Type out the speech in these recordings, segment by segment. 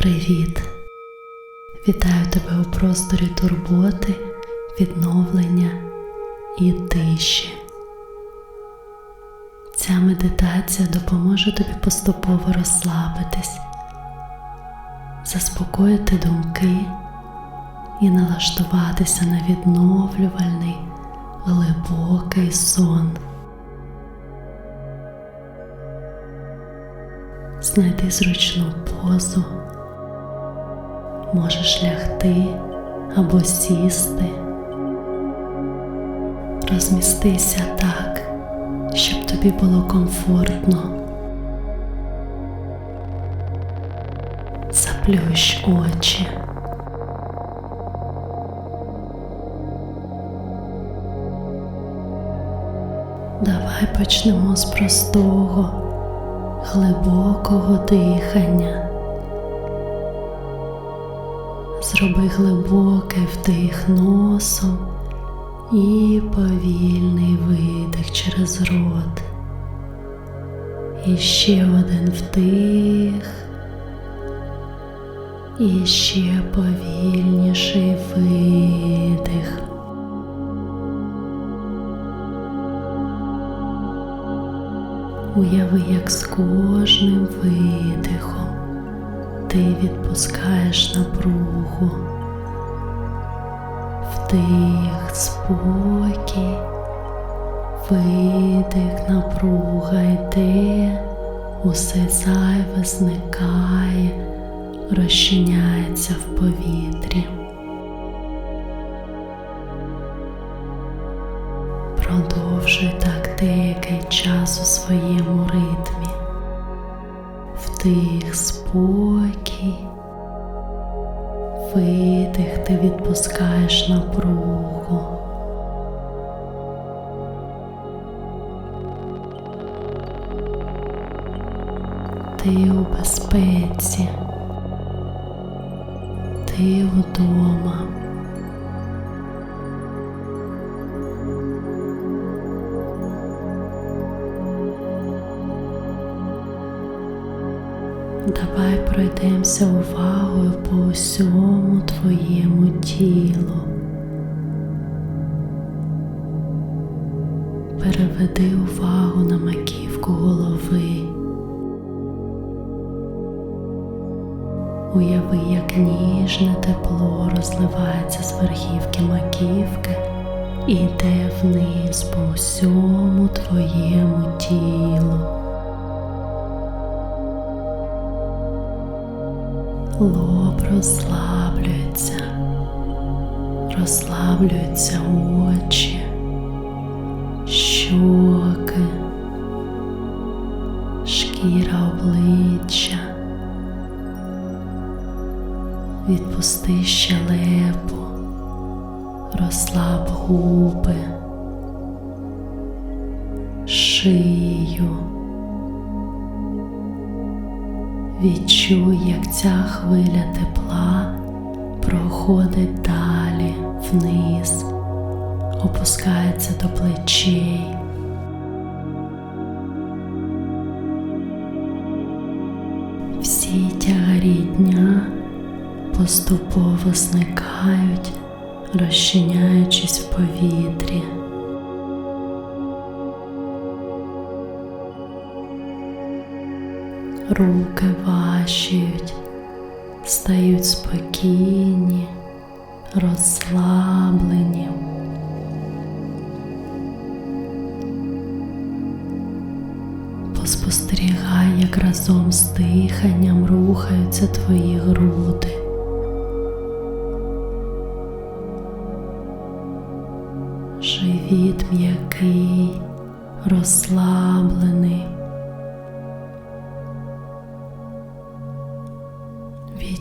Привіт! Вітаю тебе у просторі турботи, відновлення і тиші. Ця медитація допоможе тобі поступово розслабитись, заспокоїти думки і налаштуватися на відновлювальний глибокий сон. Знайди зручну позу, можеш лягти або сісти, розмістися так, щоб тобі було комфортно. Заплющ очі. Давай почнемо з простого, глибокого дихання. Зроби глибокий вдих носом і повільний видих через рот. І ще один вдих. І ще повільніший видих. Уяви, як з кожним видихом ти відпускаєш напругу, вдих, спокій, видих, напруга йде, усе зайве зникає, розчиняється в повітрі. Продовжуй так деякий час у своєму ритмі. Вдих спокій, видих, ти відпускаєш напругу. Ти у безпеці, ти вдома. Давай пройдемося увагою по усьому твоєму тілу. Переведи увагу на маківку голови. Уяви, як ніжне тепло розливається з верхівки маківки і йде вниз по усьому твоєму тілу. Лоб розслаблюється, розслаблюються очі, щоки, шкіра обличчя. Відпусти щелепу, розслаб губи, шию. Відчуй, як ця хвиля тепла проходить далі вниз, опускається до плечей. Всі тягарі дня поступово зникають, розчиняючись в повітрі. Руки важчають, стають спокійні, розслаблені. Поспостерігай, як разом з диханням рухаються твої груди. Живіт м'який, розслаблений.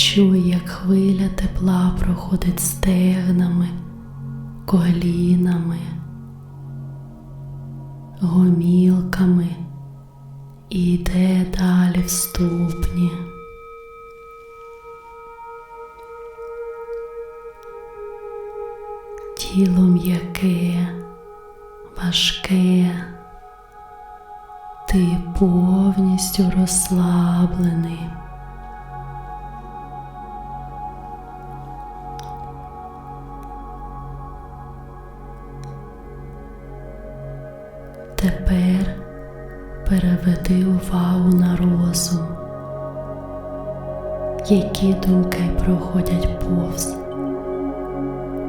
Відчуй, як хвиля тепла проходить стегнами, колінами, гомілками і йде далі в ступні. Тіло м'яке, важке, ти повністю розслаблений. Тепер переведи увагу на розум, які думки проходять повз.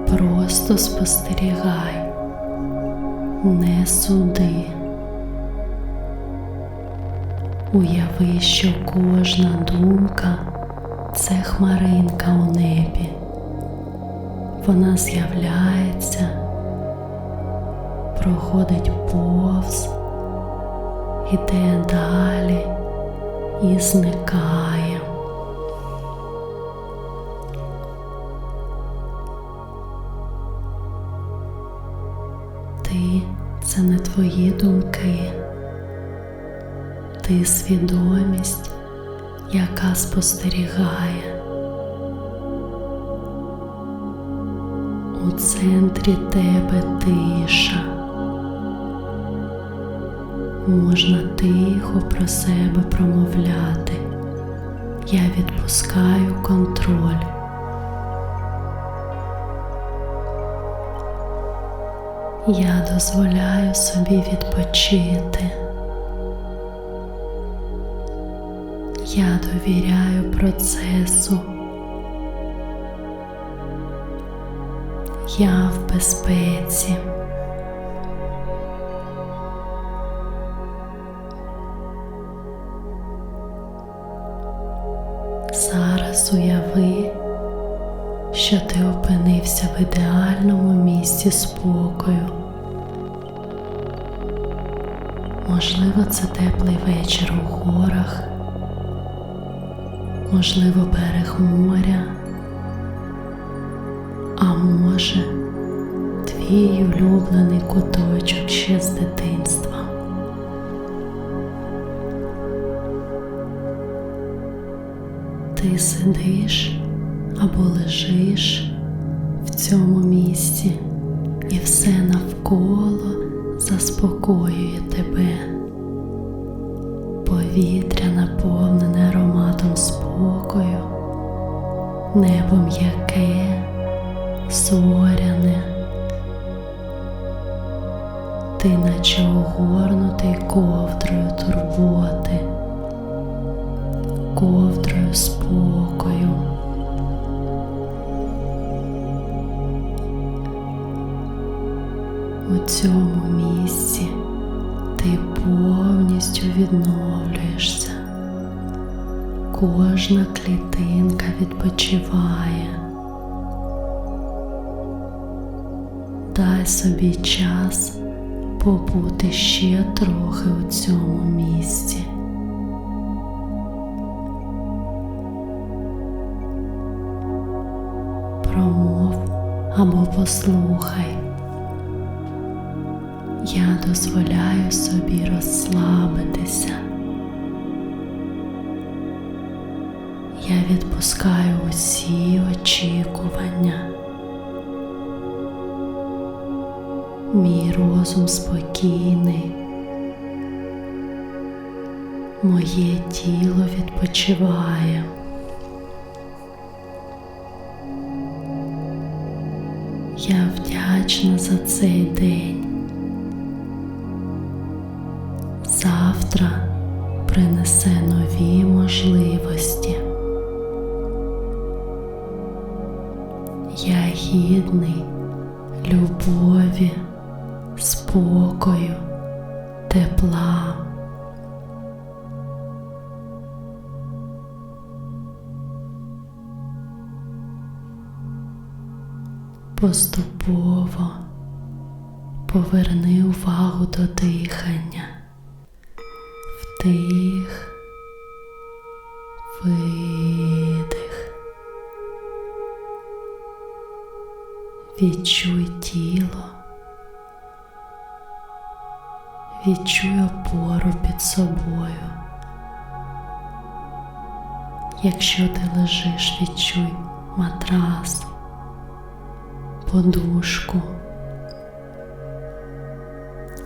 Просто спостерігай, не суди. Уяви, що кожна думка це хмаринка у небі. Вона з'являється, проходить повз, іде далі і зникає. Ти це не твої думки, ти свідомість, яка спостерігає. У центрі тебе тиша. Можна тихо про себе промовляти. Я відпускаю контроль. Я дозволяю собі відпочити. Я довіряю процесу. Я в безпеці. Уяви, що ти опинився в ідеальному місці спокою. Можливо, це теплий вечір у горах, можливо, берег моря, а може, твій улюблений куточок ще з дитинства. Ти сидиш або лежиш в цьому місці, і все навколо заспокоює тебе. Повітря наповнене ароматом спокою, небо м'яке, зоряне. Ти наче огорнутий ковдрою турботи, ковдрою спокою. У цьому місці ти повністю відновлюєшся. Кожна клітинка відпочиває. Дай собі час побути ще трохи у цьому місці. Промов або послухай. Я дозволяю собі розслабитися. Я відпускаю усі очікування. Мій розум спокійний. Моє тіло відпочиває. Я вдячна за цей день. Завтра принесе нові можливості. Я гідний любові, Поступово поверни увагу до дихання. Вдих, видих. Відчуй тіло. Відчуй опору під собою. Якщо ти лежиш, відчуй матрас, подушку.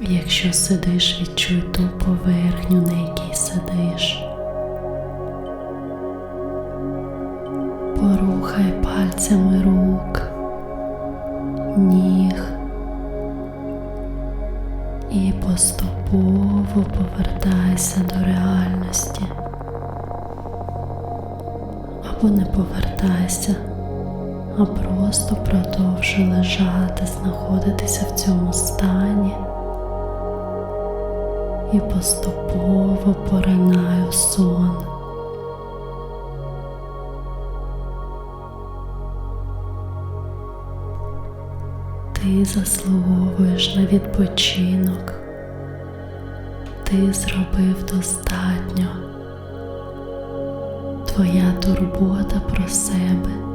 Якщо сидиш, відчуй ту поверхню, на якій сидиш. Порухай пальцями рук, ніг і поступово повертайся до реальності. Або не повертайся, а просто продовжуй лежати, знаходитися в цьому стані і поступово поринай у сон. Ти заслуговуєш на відпочинок. Ти зробив достатньо. Твоя турбота про себе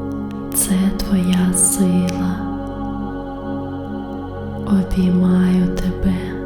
це твоя сила. Обіймаю тебе.